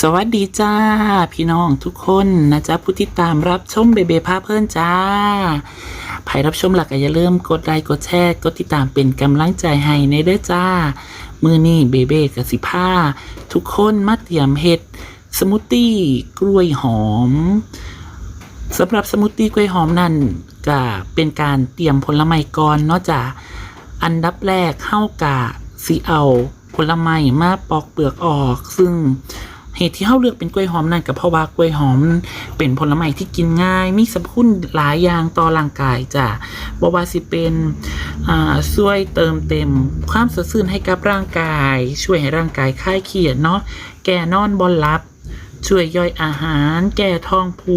สวัสดีจ้า พี่น้องทุกคนนะจ๊ะผู้ที่ตามรับชมเบเบพาเพื่อนจ้าใครรับชมหลักอย่าลืมกดไลค์กดแชร์กดติดตามเป็นกำลังใจให้ในเด้อจ้า มือนี่เบเบกับสิผ้าทุกคนมาเตรียมเห็ดสมูทตี้กล้วยหอมสำหรับสมูทตี้กล้วยหอมนั่นก็เป็นการเตรียมผลไม้ก่อนเนาะจ้าอันดับแรกเข้ากะสีเอาผลไม้มาปอกเปลือกออกซึ่ง เหตุที่เขาเลือกเป็นกล้วยหอมนั่นก็เพราะว่ากล้วยหอม เป็นผลไม้ที่กินง่าย มีสรรพคุณหลายอย่างต่อร่างกายจ้ะบ่ว่าสิเป็นอ่าช่วยเติมเต็ม ความสดชื่นให้กับร่างกาย ช่วยให้ร่างกายคลายเครียดเนาะแก้นอนบอนหลับ ช่วยย่อยอาหาร แก้ท้องผู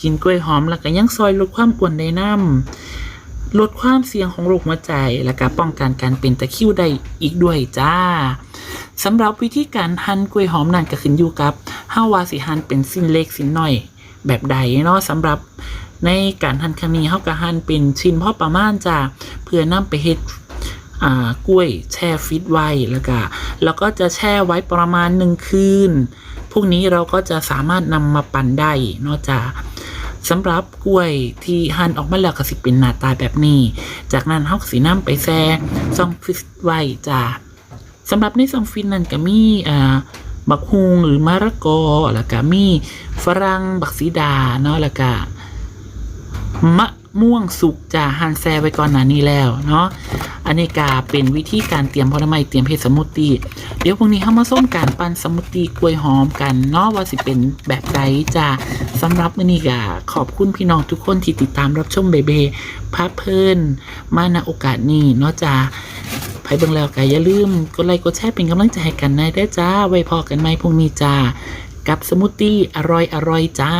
กินกล้วยหอมแล้วก็ยังซอยลดความอ้วนได้น้ำ ลดความเสี่ยงของโรคหัวใจ และก็ป้องกันการเป็นตะคริวได้อีกด้วยจ้าสำหรับวิธีการหั่นกล้วยหอมนั่นก็ขึ้นอยู่กับเฮาว่าสิหั่นเป็นสิ้นเล็กสิ้นน้อย แบบใดเนาะสำหรับในการหั่นครั้งนี้เฮาก็หั่นเป็นชิ้นพอประมาณจ้าเพื่อนำไปเฮ็ดอ่ากล้วยแช่ฟิตไว้แล้วก็แล้วก็จะแช่ไว้ประมาณหนึ่งคืน พวกนี้เราก็จะสามารถนำมาปั่นได้เนาะจ้า สำหรับกล้วยที่หั่นออกมาแล้วก็สิเป็นหน้าตาแบบนี้ จากนั้นเฮาก็สินำไปแซ่ซองฟิสไว้จ้าสำหรับในซองฟินนั้นก็มีอ่าบักฮุงหรือมะระกอแล้วก็มีฝรั่งบักสีดาเนาะแล้วก็มะ ม่วงสุกจ้าหั่นแซไว้ก่อนหน้านี้แล้วเนาะอันนี้ก็เป็นวิธีการเตรียมผลไม้เตรียมเฮ็ดสมูทตี้เดี๋ยวพรุ่งนี้เฮามาส้มการปั่นสมูทตี้กล้วยหอมกันเนาะว่าสิเป็นแบบใดจ้าสำหรับมื้อนี้ก็ขอบคุณพี่น้องทุกคนที่ติดตามรับชมเบเบพาเพลินมาณโอกาสนี้เนาะจ้าใครเบิ่งแล้วก็อย่าลืมกดไลค์กดแชร์เป็นกำลังใจให้กันนะเด้จ้า ไว้พอกันไหมพรุ่งนี้จ้า กับสมูทตี้อร่อยอร่อยจ้า